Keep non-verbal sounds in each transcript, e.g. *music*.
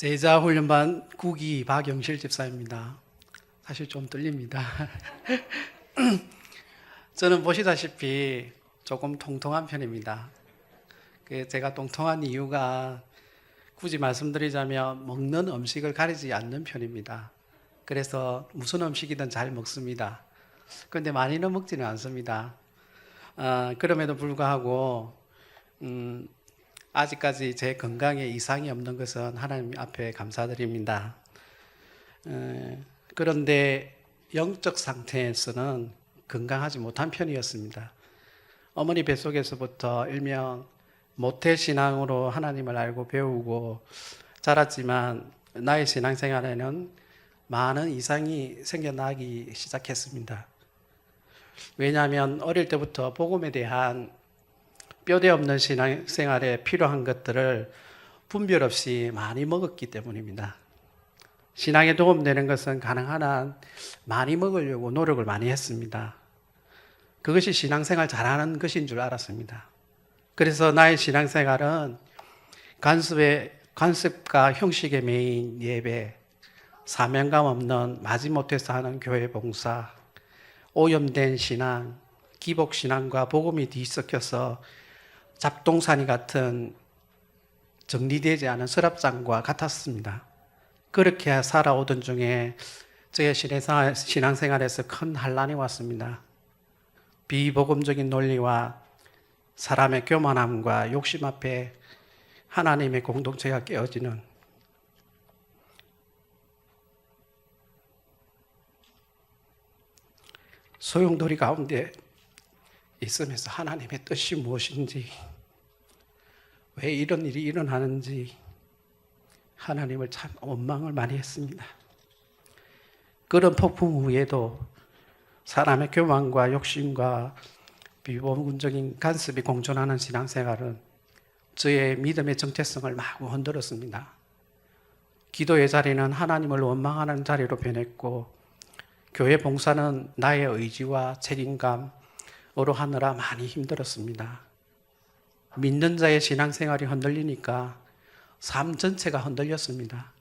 제자 훈련반 국기 박영실 집사입니다. 사실 좀 떨립니다. *laughs* 저는 보시다시피 조금 통통한 편입니다. 그 제가 통통한 이유가 굳이 말씀드리자면 먹는 음식을 가리지 않는 편입니다. 그래서 무슨 음식이든 잘 먹습니다. 그런데 많이는 먹지는 않습니다. 아, 그럼에도 불구하고 음, 아직까지 제 건강에 이상이 없는 것은 하나님 앞에 감사드립니다. 에, 그런데 영적 상태에서는 건강하지 못한 편이었습니다. 어머니 뱃속에서부터 일명 모태 신앙으로 하나님을 알고 배우고 자랐지만 나의 신앙생활에는 많은 이상이 생겨나기 시작했습니다. 왜냐하면 어릴 때부터 복음에 대한 뼈대 없는 신앙생활에 필요한 것들을 분별 없이 많이 먹었기 때문입니다. 신앙에 도움되는 것은 가능한 한 많이 먹으려고 노력을 많이 했습니다. 그것이 신앙생활 잘하는 것인 줄 알았습니다. 그래서 나의 신앙생활은 간섭의, 간섭과 형식의 메인 예배, 사명감 없는 마지못해서 하는 교회 봉사, 오염된 신앙, 기복 신앙과 복음이 뒤섞여서 잡동사니 같은 정리되지 않은 서랍장과 같았습니다. 그렇게 살아오던 중에 저의 신앙생활- 신앙생활에서 큰 한란이 왔습니다. 비복음적인 논리와 사람의 교만함과 욕심 앞에 하나님의 공동체가 깨어지는 소용돌이 가운데 있으면서 하나님의 뜻이 무엇인지, 왜 이런 일이 일어나는지 하나님을 참 원망을 많이 했습니다. 그런 폭풍 후에도 사람의 교만과 욕심과 비본적인 간섭이 공존하는 신앙생활은 저의 믿음의 정체성을 마구 흔들었습니다. 기도의 자리는 하나님을 원망하는 자리로 변했고, 교회 봉사는 나의 의지와 책임감 으로 하느라 많이 힘들었습니다. 믿는 자의 신앙생활이 흔들리니까 삶 전체가 흔들렸습니다.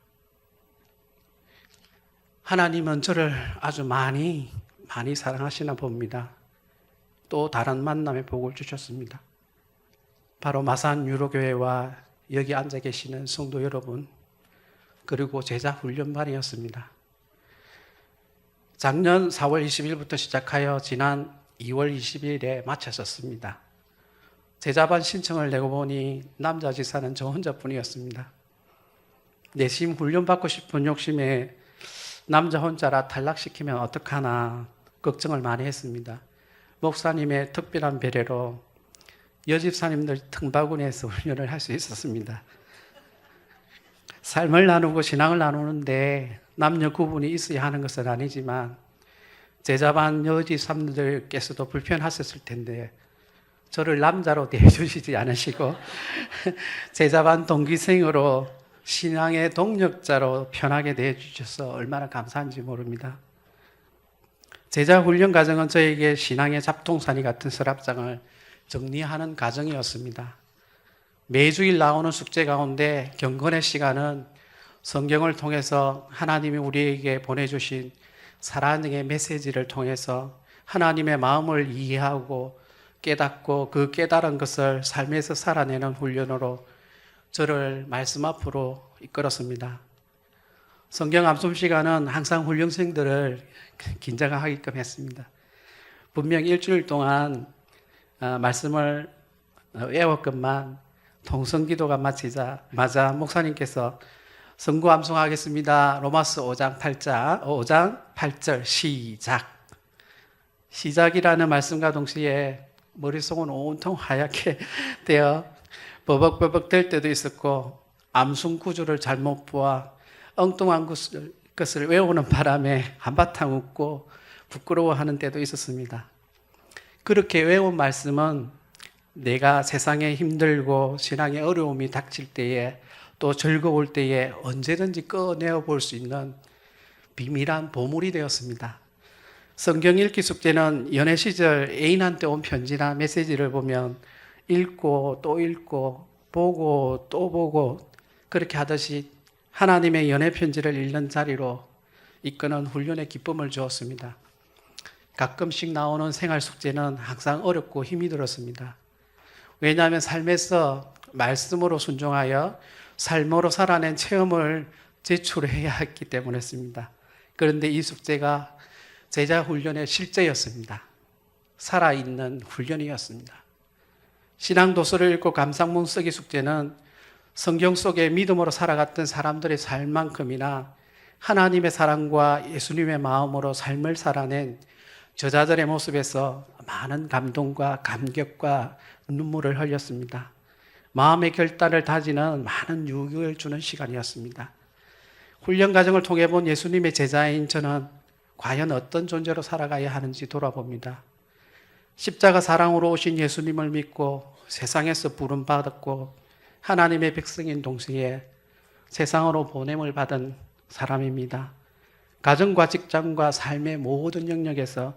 하나님은 저를 아주 많이 많이 사랑하시나 봅니다. 또 다른 만남의 복을 주셨습니다. 바로 마산 유로교회와 여기 앉아 계시는 성도 여러분 그리고 제자 훈련반이었습니다. 작년 4월 20일부터 시작하여 지난 2월 20일에 마쳤었습니다. 제자반 신청을 내고 보니 남자 지사는 저 혼자뿐이었습니다. 내심 훈련받고 싶은 욕심에 남자 혼자라 탈락시키면 어떡하나 걱정을 많이 했습니다. 목사님의 특별한 배려로 여집사님들 등바구니에서 훈련을 할 수 있었습니다. 삶을 나누고 신앙을 나누는데 남녀 구분이 있어야 하는 것은 아니지만 제자반 여집사님들께서도 불편하셨을 텐데 저를 남자로 대해주시지 않으시고 *laughs* 제자반 동기생으로 신앙의 동력자로 편하게 대해주셔서 얼마나 감사한지 모릅니다. 제자 훈련 과정은 저에게 신앙의 잡동사니 같은 서랍장을 정리하는 과정이었습니다. 매주일 나오는 숙제 가운데 경건의 시간은 성경을 통해서 하나님이 우리에게 보내주신 사랑의 메시지를 통해서 하나님의 마음을 이해하고 깨닫고 그 깨달은 것을 삶에서 살아내는 훈련으로 저를 말씀 앞으로 이끌었습니다. 성경 암송 시간은 항상 훈련생들을 긴장하게끔 했습니다. 분명 일주일 동안 아, 말씀을 외웠건만 통성기도가 마치자 맞아 목사님께서 성구 암송하겠습니다. 로마스 5장 8장 5장 8절 시작. 시작이라는 말씀과 동시에 머릿속은 온통 하얗게 *laughs* 되어 버벅버벅 될 때도 있었고 암송 구조를 잘못 보아 엉뚱한 것을, 외우는 바람에 한바탕 웃고 부끄러워하는 때도 있었습니다. 그렇게 외운 말씀은 내가 세상에 힘들고 신앙에 어려움이 닥칠 때에 또 즐거울 때에 언제든지 꺼내어 볼 수 있는 비밀한 보물이 되었습니다. 성경 읽기 숙제는 연애 시절 애인한테 온 편지나 메시지를 보면 읽고 또 읽고 보고 또 보고 그렇게 하듯이 하나님의 연애 편지를 읽는 자리로 이끄는 훈련의 기쁨을 주었습니다. 가끔씩 나오는 생활 숙제는 항상 어렵고 힘이 들었습니다. 왜냐하면 삶에서 말씀으로 순종하여 삶으로 살아낸 체험을 제출해야 했기 때문이었습니다. 그런데 이 숙제가 제자 훈련의 실제였습니다. 살아있는 훈련이었습니다. 신앙 도서를 읽고 감상문 쓰기 숙제는 성경 속에 믿음으로 살아갔던 사람들의 삶만큼이나 하나님의 사랑과 예수님의 마음으로 삶을 살아낸 저자들의 모습에서 많은 감동과 감격과 눈물을 흘렸습니다. 마음의 결단을 다지는 많은 유익을 주는 시간이었습니다. 훈련 과정을 통해 본 예수님의 제자인 저는 과연 어떤 존재로 살아가야 하는지 돌아봅니다. 십자가 사랑으로 오신 예수님을 믿고 세상에서 부름받았고 하나님의 백성인 동시에 세상으로 보냄을 받은 사람입니다. 가정과 직장과 삶의 모든 영역에서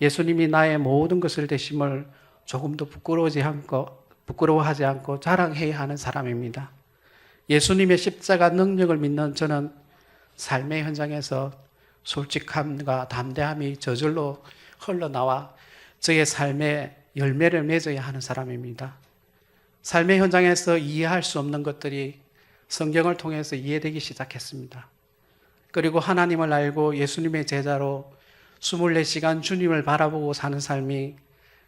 예수님이 나의 모든 것을 되심을 조금도 부끄러워하지 않고 부끄러워하지 않고 자랑해야 하는 사람입니다. 예수님의 십자가 능력을 믿는 저는 삶의 현장에서 솔직함과 담대함이 저절로 흘러나와 저의 삶의 열매를 맺어야 하는 사람입니다. 삶의 현장에서 이해할 수 없는 것들이 성경을 통해서 이해되기 시작했습니다. 그리고 하나님을 알고 예수님의 제자로 24시간 주님을 바라보고 사는 삶이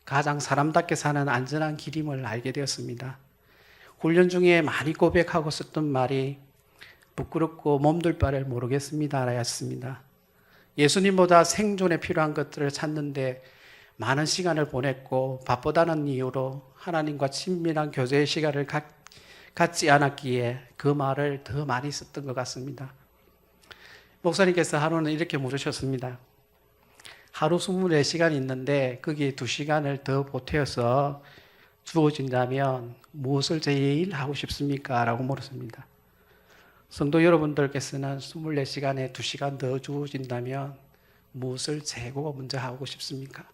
가장 사람답게 사는 안전한 길임을 알게 되었습니다. 훈련 중에 많이 고백하고 썼던 말이 부끄럽고 몸둘 바를 모르겠습니다. 라였습니다. 예수님보다 생존에 필요한 것들을 찾는데 많은 시간을 보냈고 바쁘다는 이유로 하나님과 친밀한 교제의 시간을 갖, 갖지 않았기에 그 말을 더 많이 썼던 것 같습니다. 목사님께서 하루는 이렇게 물으셨습니다. 하루 24시간 있는데 거기에 2시간을 더 보태어서 주어진다면 무엇을 제일 하고 싶습니까? 라고 물었습니다. 성도 여러분들께서는 24시간에 2시간 더 주어진다면 무엇을 최고 먼저 하고 싶습니까?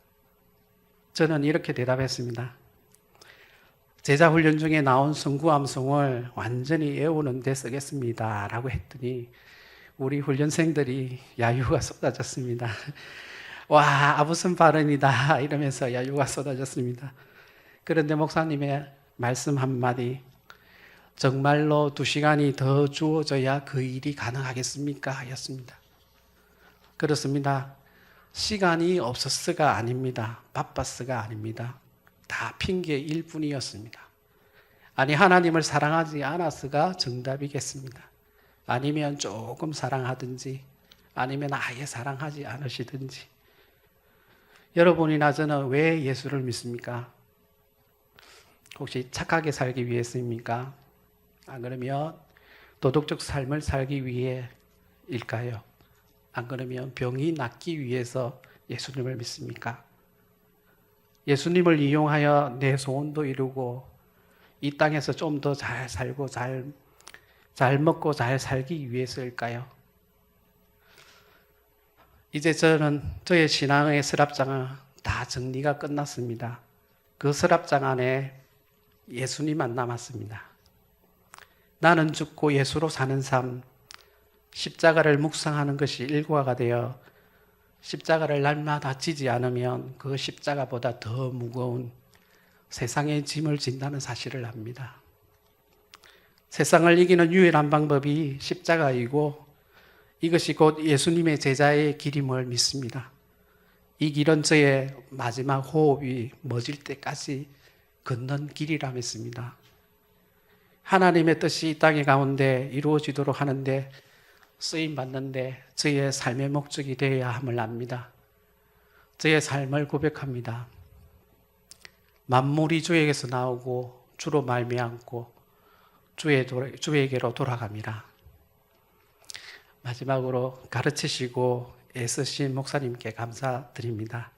저는 이렇게 대답했습니다. 제자 훈련 중에 나온 성구암송을 완전히 외우는 데 쓰겠습니다. 라고 했더니 우리 훈련생들이 야유가 쏟아졌습니다. 와, 아부슨 발언이다. *laughs* 이러면서 야유가 쏟아졌습니다. 그런데 목사님의 말씀 한마디, 정말로 두 시간이 더 주어져야 그 일이 가능하겠습니까? 였습니다. 그렇습니다. 시간이 없었어가 아닙니다. 바빴어가 아닙니다. 다 핑계일 뿐이었습니다. 아니, 하나님을 사랑하지 않았어가 정답이겠습니다. 아니면 조금 사랑하든지, 아니면 아예 사랑하지 않으시든지. 여러분이나 저는 왜 예수를 믿습니까? 혹시 착하게 살기 위해서입니까? 안 그러면 도덕적 삶을 살기 위해일까요? 안 그러면 병이 낫기 위해서 예수님을 믿습니까? 예수님을 이용하여 내 소원도 이루고 이 땅에서 좀 더 잘 살고 잘, 잘 먹고 잘 살기 위해서일까요? 이제 저는 저의 신앙의 서랍장은 다 정리가 끝났습니다. 그 서랍장 안에 예수님만 남았습니다. 나는 죽고 예수로 사는 삶, 십자가를 묵상하는 것이 일과가 되어 십자가를 날마다 지지 않으면 그 십자가보다 더 무거운 세상의 짐을 진다는 사실을 압니다. 세상을 이기는 유일한 방법이 십자가이고 이것이 곧 예수님의 제자의 길임을 믿습니다. 이 길은 저의 마지막 호흡이 멎을 때까지 걷는 길이라 믿습니다. 하나님의 뜻이 이 땅의 가운데 이루어지도록 하는데 쓰임 받는데 저의 삶의 목적이 되어야 함을 압니다. 저의 삶을 고백합니다. 만물이 주에게서 나오고 주로 말미암고 주의 주에게로 돌아갑니다. 마지막으로 가르치시고 애쓰신 목사님께 감사드립니다.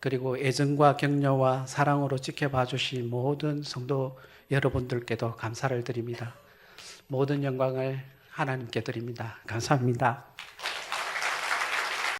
그리고 애정과 격려와 사랑으로 지켜봐 주신 모든 성도 여러분들께도 감사를 드립니다. 모든 영광을 하나님께 드립니다. 감사합니다.